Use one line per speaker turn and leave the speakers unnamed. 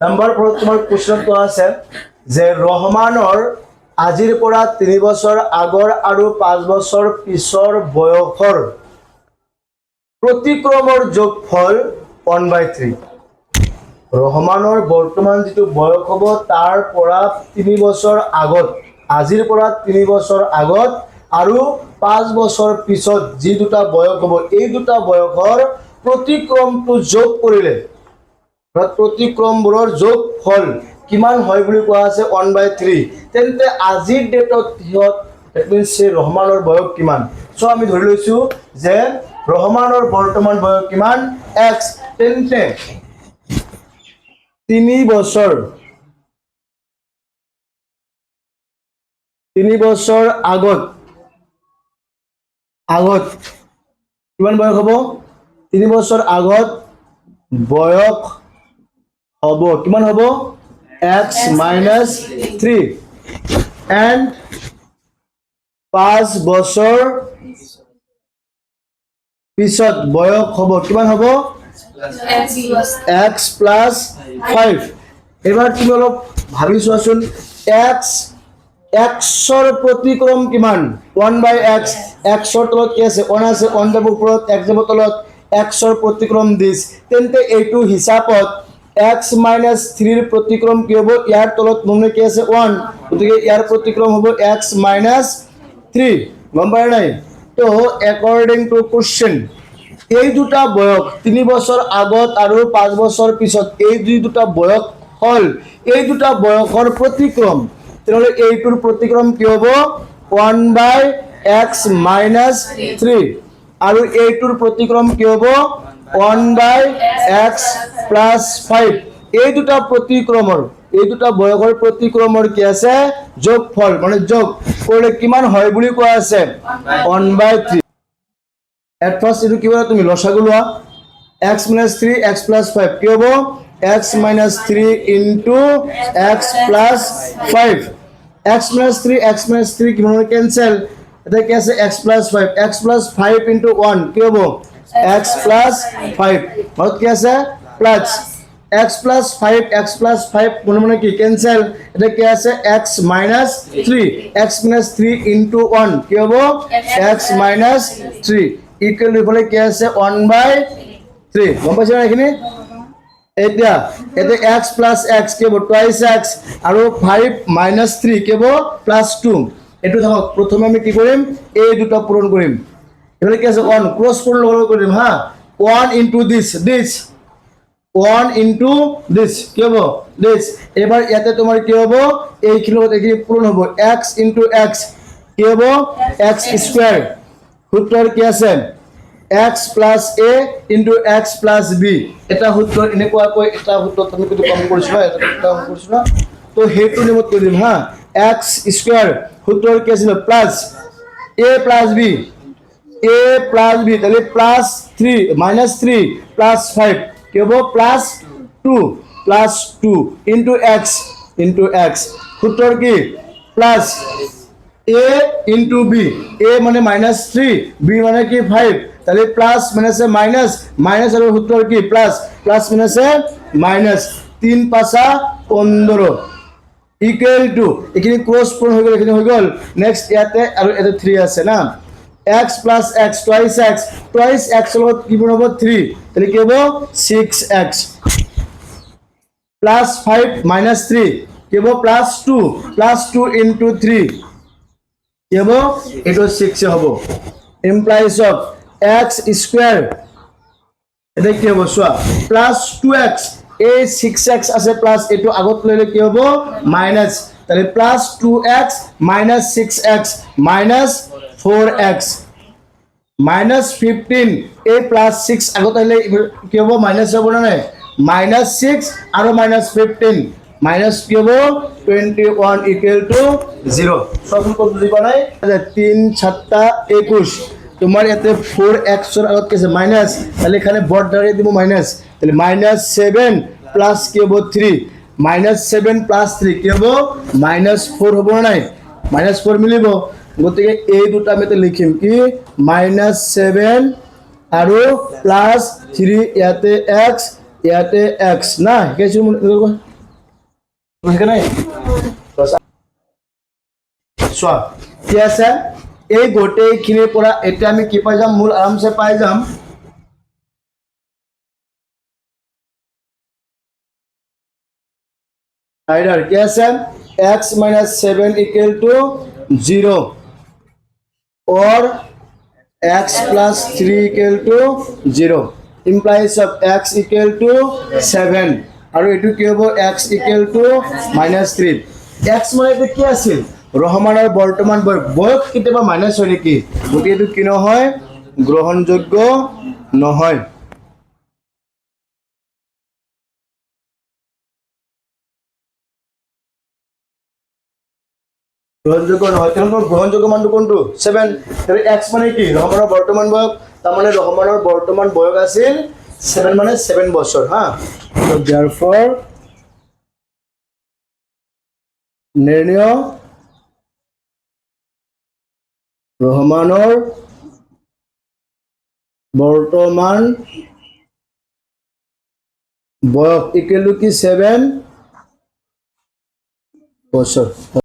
Number তোমাৰ কুৱেশ্যনটো আছে যে ৰহমানৰ আজিৰ পৰা তিনি বছৰ আগৰ আৰু পাঁচ বছৰ পিছৰ বয়সৰ প্ৰতিক্ৰমৰ যোগফল ওৱান বাই থ্ৰী ৰহমানৰ বৰ্তমান যিটো বয়স হ'ব, তাৰ পৰা তিনি বছৰ আগত, আজিৰ পৰা তিনি বছৰ আগত আৰু পাঁচ বছৰ পিছত যি দুটা বয়স হ'ব, এই দুটা বয়সৰ প্ৰতিক্ৰমটো যোগ কৰিলে প্ৰতিক্ৰমবোৰৰ যোগ ফল কিমান হয় বুলি কোৱা আছে ওৱান বাই থ্ৰী তেন্তে আজিৰ ডেটত সিহঁত ডেট মিনছ সেই ৰহমানৰ বয়স কিমান? চ' আমি ধৰি লৈছোঁ যে ৰহমানৰ বৰ্তমান বয়স কিমান? এক্স তেন্তে তিনি বছৰ। তিনি বছৰ আগত আগত কিমান বয়স হ'ব? তিনি বছৰ আগত বয়স হ'ব কিমান হ'ব? এক্স মাইনাছ থ্ৰী এণ্ড পাঁচ বছৰ পিছত বয়স হ'ব কিমান হ'ব? এক্স প্লাছ ফাইভ এইবাৰ তুমি অলপ ভাবি চোৱাচোন এক্স এক্সৰ প্ৰতিক্ৰম কিমান? ওৱান বাই এক্স এক্সৰ তলত কি আছে? ওৱান আছে ওৱান যাব ওপৰত এক্স যাব তলত এক্সৰ প্ৰতিক্ৰম দিছ। তেন্তে এইটো হিচাপত এক্স মাইনাছ থ্ৰীৰ প্ৰতিক্ৰম কি হ'ব? ইয়াৰ তলত মানে কি আছে? ওৱান গতিকে ইয়াৰ প্ৰতিক্ৰম হ'ব এক্স মাইনাছ থ্ৰী গম পাই নাই? তো একৰ্ডিং টু কুৱেশ্যন এই দুটা বয়স তিনি বছৰ আগত আৰু পাঁচ বছৰ পিছত এই যি দুটা বয়স হ'ল। এই দুটা বয়সৰ প্ৰতিক্ৰম তেনেহ'লে এইটোৰ প্ৰতিক্ৰম কি হ'ব? One by x minus three আৰু এইটোৰ প্ৰতিক্ৰম কি হ'ব? One by x plus five এই দুটা প্ৰতিক্ৰমৰ এই দুটা বয়সৰ প্ৰতিক্ৰমৰ কি আছে? যোগফল মানে যোগ। কৰিলে কিমান হয় বুলি কোৱা আছে? One by three at first এইটো কি হ'ব তুমি লসাগু লোৱা? X minus three x plus five কি হ'ব? X minus three into x plus five x minus three x minus three কিমান কেঞ্চেল এতিয়া কি আছে? X plus five x plus five into one কি হ'ব? এক্স প্লাছ ফাইভ ঘৰত কি আছে? Plus x plus five, x plus five, মনে মনে কি? কেঞ্চেল এতিয়া কি আছে? X minus three x minus three into one কি হ'ব? এক্স মাইনাছ থ্ৰী ইকুৱেল ইফালে কি আছে? ওৱান বাই থ্ৰী গম পাইছে ন এইখিনি এতিয়া এতিয়া এক্স প্লাছ এক্স কি হ'ব? টুৱাইছ এক্স আৰু ফাইভ মাইনাছ থ্ৰী কি হ'ব? প্লাছ টু এইটো থাকক প্ৰথমে আমি কি কৰিম এই দুটা পূৰণ কৰিম এইফালে কি আছে? ওৱান ক্ৰছ পূৰণ লগ লগ কৰিম হা ওৱান ইনটু দিছ দিছ ওৱান ইনটু দিছ কি হ'ব? দিছ এইবাৰ ইয়াতে তোমাৰ কি হ'ব? এইখিনি লগত এইখিনি পূৰণ হ'ব। এক্স ইনটু এক্স কি হ'ব? এক্স স্কুৱেৰ সূত্ৰৰ কি আছে? X plus a into x plus b এটা সূত্ৰত এনেকুৱাকৈ এটা সূত্ৰত আমি কিন্তু কাম কৰিছোঁ এটা এটা কাম কৰিছোঁ না? তো সেইটো নিয়মত কৰি দিম হা এক্স স্কুৱেৰ সূত্ৰৰ কি আছিলে plus a plus b a plus b তাহলে plus three minus three plus five কি হব plus two plus two, into x into x. সূত্ৰৰ কি? Plus a into b. এ মানে মাইনাস থ্রি, বি মানে কি ফাইভ। তাহলে প্লাস মাইনাসে মাইনাস মাইনাস আৰু সূত্ৰৰ কি? প্লাস প্লাস মাইনাসে মাইনাস। তিন পাঁচা পোন্ধৰ ইকুৱেল টু এইখিনি ক্ৰছ পূৰণ হৈ গ'ল এইখিনি হৈ গ'ল। নেক্সট ইয়াতে আৰু ইয়াতে থ্ৰী আছে না? X plus x twice x twice এক্সৰ লগত কি হ'ব থ্ৰী তাহলে কি হ'ব? Six x plus five minus three কি হ'ব? Plus two plus two into three কি হ'ব? এইটো ছিক্সে হ'ব। ইমপ্লাইজ অফ এক্স স্কুৱেৰ এতিয়া কি হ'ব? চোৱা প্লাছ টু এক্স এই ছিক্স এক্স আছে প্লাছ এইটো আগত ল'লে কি হ'ব? মাইনাছ তাহলে plus two x minus six x minus four x minus fifteen এই প্লাছ ছিক্স আগত আহিলে কি হ'ব? মাইনাছ হ'ব নে নাই? মাইনাছ ছিক্স আৰু মাইনাছ ফিফটিন মাইনাছ কি হ'ব? Twenty one equal to zero' চোৱাচোন ক'ত বুজি নাই? তিন সাতটা একুশ। তোমার এতে ফোর একশোর আগত কি আছে? মাইনাস তাহলে এখানে বট দাঁড়িয়ে দিব মাইনাস তাহলে মাইনাস সেভেন প্লাস কি হব? Three minus seven plus three কি হব? মাইনাস ফোর হ'ব নাই? মাইনাস ফোৰ মিলিব। গতিকে এই দুটা আমি ইয়াতে লিখিম কি? মাইনাস সেভেন আৰু প্লাছ থ্ৰী ইয়াতে এক্স ইয়াতে এক্স না? শিকাইছোঁ সেইকাৰণে চোৱা কি আছে? এই গোটেইখিনিৰ পৰা এতিয়া আমি কি পাই যাম? মূল আৰামছে পাই যাম। কি আছে? X minus seven equal to zero or x plus 3 equal to 0 implies of x equal to 7 আৰু এইটো কি হ'ব x equal to minus 3 x মানে এইটো কি আছিল ৰহমানৰ বৰ্তমান বয়স বয়স কেতিয়াবা মাইনাছ হয় নেকি গতিকে এইটো কি নহয়? গ্ৰহণযোগ্য নহয়। গ্ৰহণযোগ্য নহয়। তেওঁলোকৰ গ্ৰহণযোগ্য মানটো কোনটো? ছেভেন এক্স মানে কি? ৰহমানৰ বৰ্তমান বয়স তাৰমানে ৰহমানৰ বৰ্তমান বয়স আছিল ছেভেন মানে ছেভেন বছৰ, হা? দিয়াৰ ফৰ নিৰ্ণয় ৰহমানৰ বৰ্তমান বয়স ইকুৱেল ছেভেন বছৰ।